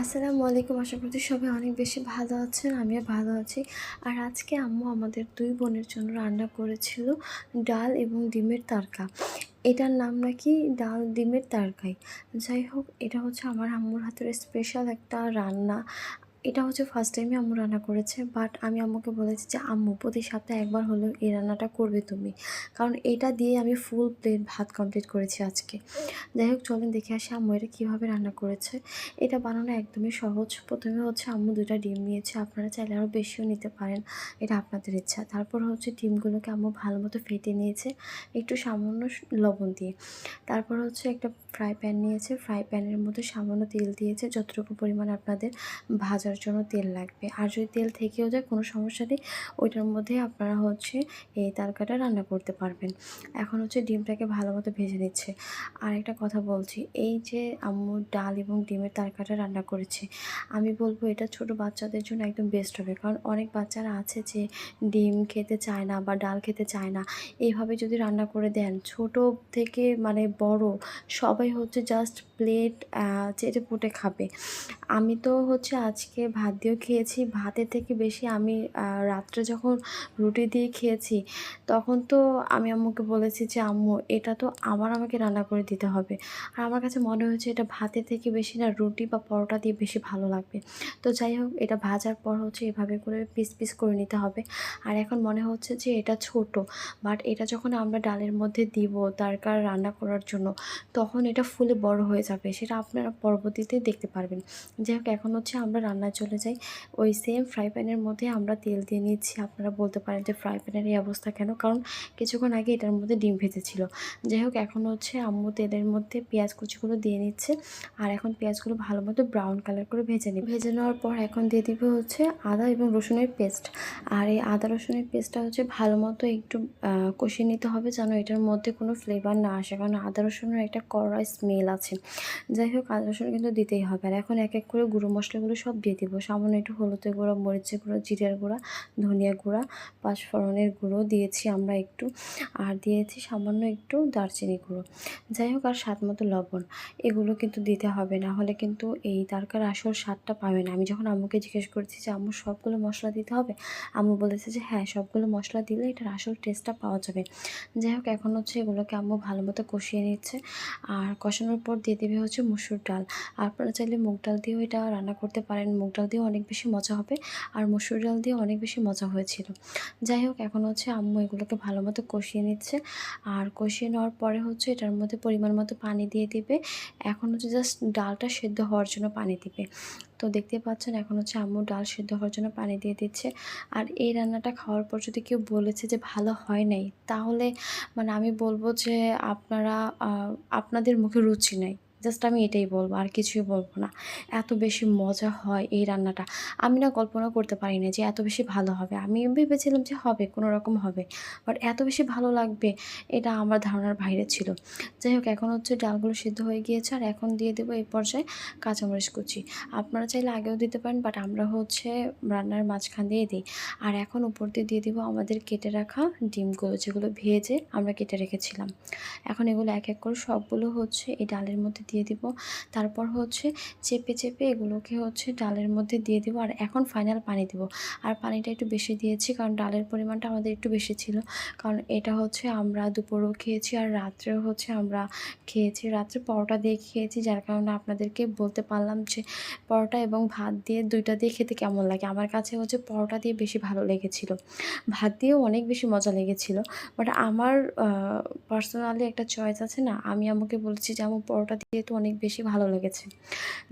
আসসালামু আলাইকুম। আশা করছি সবাই অনেক বেশি ভালো আছেন, আমিও ভালো আছি। আর আজকে আম্মু আমাদের দুই বোনের জন্য রান্না করেছিল ডাল এবং ডিমের তারকা। এটার নাম নাকি ডাল ডিমের তারকাই যাই হোক, এটা হচ্ছে আমার আম্মুর হাতের স্পেশাল একটা রান্না। এটা হচ্ছে ফার্স্ট টাইমে আম্মু রান্না করেছে বাট আমি আম্মুকে বলেছি যে, আম্মু, প্রতি সপ্তাহে একবার হলেও এই রান্নাটা করবে তুমি। কারণ এটা দিয়ে আমি ফুল প্লেট ভাত কমপ্লিট করেছি আজকে। যাই হোক, চলেন দেখে আসি আম্মু এটা কীভাবে রান্না করেছে। এটা বানানো একদমই সহজ। প্রথমে হচ্ছে আম্মু দুটা ডিম নিয়েছে, আপনারা চাইলে আরও বেশিও নিতে পারেন, এটা আপনাদের ইচ্ছা। তারপর হচ্ছে ডিমগুলোকে আম্মু ভালো মতো ফেটে নিয়েছে, একটু সামান্য লবণ দিয়ে। তারপর হচ্ছে একটা ফ্রাই প্যান নিয়েছে ফ্রাই প্যানের মধ্যে সামান্য তেল দিয়েছে, যতটুকু পরিমাণ আপনাদের ভাজার জন্য তেল লাগবে। আর যদি তেল থেকেও যায়, কোনো সমস্যা নেই। ওইটার মধ্যে আপনারা হচ্ছে এই তারকাটা রান্না করতে পারবেন। এখন হচ্ছে ডিমটাকে ভালো মতো ভেজে নিচ্ছে। আর একটা কথা বলছি, এই যে আম্মু ডাল এবং ডিমের তারকাটা রান্না করেছে, আমি বলব এটা ছোট বাচ্চাদের জন্য একদম বেস্ট হবে। কারণ অনেক বাচ্চারা আছে যে ডিম খেতে চায় না বা ডাল খেতে চায় না। এইভাবে যদি রান্না করে দেন, ছোট থেকে মানে বড়, সবাই হচ্ছে জাস্ট প্লেট চেটে পুটে খাবে। আমি তো হচ্ছে আজকে ভাত দিয়েও খেয়েছি। ভাতের থেকে বেশি আমি রাত্রে যখন রুটি দিয়ে খেয়েছি, তখন তো আমি আম্মুকে বলেছি যে, আম্মু, এটা তো আবার আমাকে রান্না করে দিতে হবে। আর আমার কাছে মনে হয়েছে এটা ভাতের থেকে বেশি না, রুটি বা পরোটা দিয়ে বেশি ভালো লাগবে। তো যাই হোক, এটা ভাজার পর হচ্ছে এভাবে করে পিস পিস করে নিতে হবে। আর এখন মনে হচ্ছে যে এটা ছোট, বাট এটা যখন আমরা ডালের মধ্যে দিব তরকার রান্না করার জন্য, তখন এটা ফুলে বড় হয়ে যাবে। সেটা আপনারা পরবর্তীতে দেখতে পারবেন। যাই হোক, এখন হচ্ছে আমরা রান্নায় চলে যাই। ওই সেম ফ্রাই প্যানের মধ্যে আমরা তেল দিয়ে নিচ্ছি। আপনারা বলতে পারেন যে ফ্রাই প্যানের এই অবস্থা কেন? কারণ কিছুক্ষণ আগে এটার মধ্যে ডিম ভেজেছিল। যাই হোক, এখন হচ্ছে আম্মু তেলের মধ্যে পেঁয়াজ কুচিগুলো দিয়ে নিচ্ছে। আর এখন পেঁয়াজগুলো ভালো মতো ব্রাউন কালার করে ভেজে নিই ভেজে নেওয়ার পর এখন দিয়ে দিবে হচ্ছে আদা এবং রসুনের পেস্ট আর এই আদা রসুনের পেস্টটা হচ্ছে ভালো মতো একটু কষিয়ে নিতে হবে যেন এটার মধ্যে কোনো ফ্লেভার না আসে। কারণ আদা রসুনের একটা কড়া স্মেল আছে। যাই হোক, আদা রসুন কিন্তু দিতেই হবে। আর এখন এক এক করে গুঁড়ো মশলাগুলো সব দিয়ে দিব। সামান্য একটু হলুদের গুঁড়া, মরিচের গুঁড়ো, জিরের গুঁড়া, ধনিয়া গুঁড়া, পাঁচফোড়নের গুঁড়ো দিয়েছি আমরা একটু। আর দিয়েছি সামান্য একটু দারচিনি গুঁড়ো। যাই হোক, আর স্বাদ মতো লবণ। এগুলো কিন্তু দিতে হবে, না হলে কিন্তু এই তারকার আসল স্বাদটা পাবে না। আমি যখন আম্মুকে জিজ্ঞেস করেছি যে, আম্মু, সবগুলো মশলা দিতে হবে? আম্মু বলেছে যে হ্যাঁ সবগুলো মশলা দিলে এটার আসল টেস্টটা পাওয়া যাবে। যাই হোক, এখন হচ্ছে এগুলোকে আম্মু ভালো মতো কষিয়ে নিচ্ছে। আর কষানোর পর দিয়ে দেবে হচ্ছে মুসুর ডাল। আপনারা চাইলে মুগ ডাল দিয়েও এটা রান্না করতে পারেন। মুগ ডাল দিয়েও অনেক বেশি মজা হবে। আর মসুর ডাল দিয়ে অনেক বেশি মজা হয়েছিল। যাই হোক, এখন হচ্ছে আম্মু এগুলোকে ভালো মতো কষিয়ে নিচ্ছে। আর কষিয়ে নেওয়ার পরে হচ্ছে এটার মধ্যে পরিমাণ মতো পানি দিয়ে দিবে। এখন হচ্ছে জাস্ট ডালটা সেদ্ধ হওয়ার জন্য পানি দিবে। তো দেখতে পাচ্ছেন, এখন হচ্ছে আম্মু ডাল সেদ্ধ হওয়ার জন্য পানি দিয়ে দিচ্ছে। আর এই রান্নাটা খাওয়ার পর যদি কেউ বলেছে যে ভালো হয় নাই, তাহলে মানে আমি বলব যে আপনারা আপনাদের মুখে রুচি নাই। জাস্ট আমি এটাই বলব, আর কিছুই বলব না। এত বেশি মজা হয় এই রান্নাটা। আমি না কল্পনা করতে পারি না যে এত বেশি ভালো হবে। আমি ভেবেছিলাম যে হবে, কোনো রকম হবে। বাট এত বেশি ভালো লাগবে, এটা আমার ধারণার বাইরে ছিল। যাই হোক, এখন হচ্ছে ডালগুলো সিদ্ধ হয়ে গিয়েছে, আর এখন দিয়ে দেবো এই পর্যায়ে কাঁচামরিচ কুচি। আপনারা চাইলে আগেও দিতে পারেন, বাট আমরা হচ্ছে রান্নার মাঝখান দিয়ে দিই। আর এখন উপর দিয়ে দিয়ে দিব আমাদের কেটে রাখা ডিমগুলো, যেগুলো ভেজে আমরা কেটে রেখেছিলাম। এখন এগুলো এক এক করে সবগুলো হচ্ছে এই ডালের মধ্যে দিয়ে দিব। তারপর হচ্ছে চেপে চেপে এগুলোকে হচ্ছে ডালের মধ্যে দিয়ে দিব আর এখন ফাইনাল পানি দিব। আর পানিটা একটু বেশি দিয়েছি কারণ ডালের পরিমাণটা আমাদের একটু বেশি ছিল। কারণ এটা হচ্ছে আমরা দুপুরেও খেয়েছি আর রাত্রেও হচ্ছে আমরা খেয়েছি। রাত্রে পরোটা দিয়ে খেয়েছি যার কারণে আপনাদেরকে বলতে পারলাম যে পরোটা এবং ভাত দিয়ে দুইটা দিয়ে খেতে কেমন লাগে। আমার কাছে হচ্ছে পরোটা দিয়ে বেশি ভালো লেগেছিল। ভাত দিয়েও অনেক বেশি মজা লেগেছিল। বাট আমার পার্সোনালি একটা চয়েস আছে না? আমি আমাকে বলেছি যে আমার পরোটা দিয়ে তো অনেক বেশি ভালো লেগেছে।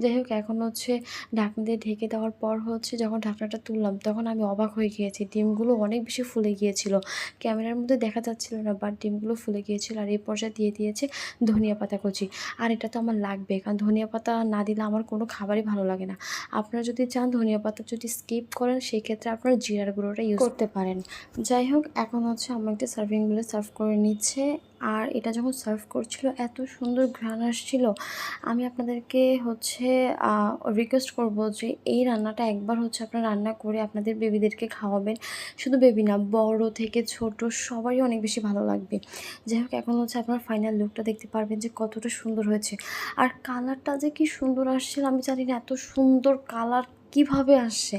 যাই হোক এখন হচ্ছে ঢাকনা দিয়ে ঢেকে দেওয়ার পর হচ্ছে যখন ঢাকনাটা তুললাম তখন আমি অবাক হয়ে গিয়েছি। ডিমগুলো অনেক বেশি ফুলে গিয়েছিল। ক্যামেরার মধ্যে দেখা যাচ্ছিল না বাট ডিমগুলো ফুলে গিয়েছিল আর এই পর্যায়ে দিয়ে দিয়েছে ধনিয়া পাতা কুচি। আর এটা তো আমার লাগবে কারণ ধনিয়া পাতা না দিলে আমার কোনো খাবারই ভালো লাগে না। আপনারা যদি চান ধনিয়া পাতা যদি স্কিপ করেন সেই ক্ষেত্রে আপনারা জিরার গুঁড়োটা ইউজ করতে পারেন। যাই হোক এখন হচ্ছে আমার একটা সার্ভিংগুলো সার্ভ করে নিচ্ছে। আর এটা যখন সার্ভ করছিল, এত সুন্দর ঘ্রাণ আসছিল। আমি আপনাদেরকে হচ্ছে রিকোয়েস্ট করব যে এই রান্নাটা একবার হচ্ছে আপনারা রান্না করে আপনাদের বেবিদেরকে খাওয়াবেন। শুধু বেবি না, বড় থেকে ছোট সবারই অনেক বেশি ভালো লাগবে। যাই হোক, এখন হচ্ছে আপনার ফাইনাল লুকটা দেখতে পারবেন যে কতটা সুন্দর হয়েছে। আর কালারটা যে কি সুন্দর আসছিল, আমি জানি না, এত সুন্দর কালার কীভাবে আসছে?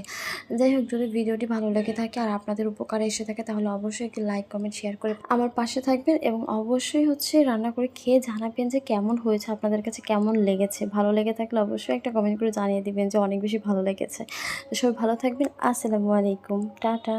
যাই হোক, যদি ভিডিওটি ভালো লেগে থাকে আর আপনাদের উপকারে এসে থাকে, তাহলে অবশ্যই একটি লাইক, কমেন্ট শেয়ার করে আমার পাশে থাকবেন এবং অবশ্যই হচ্ছে রান্না করে খেয়ে জানাবেন যে কেমন হয়েছে, আপনাদের কাছে কেমন লেগেছে। ভালো লেগে থাকলে অবশ্যই একটা কমেন্ট করে জানিয়ে দিবেন যে অনেক বেশি ভালো লেগেছে। সবাই ভালো থাকবেন। আসসালামু আলাইকুম। টাটা।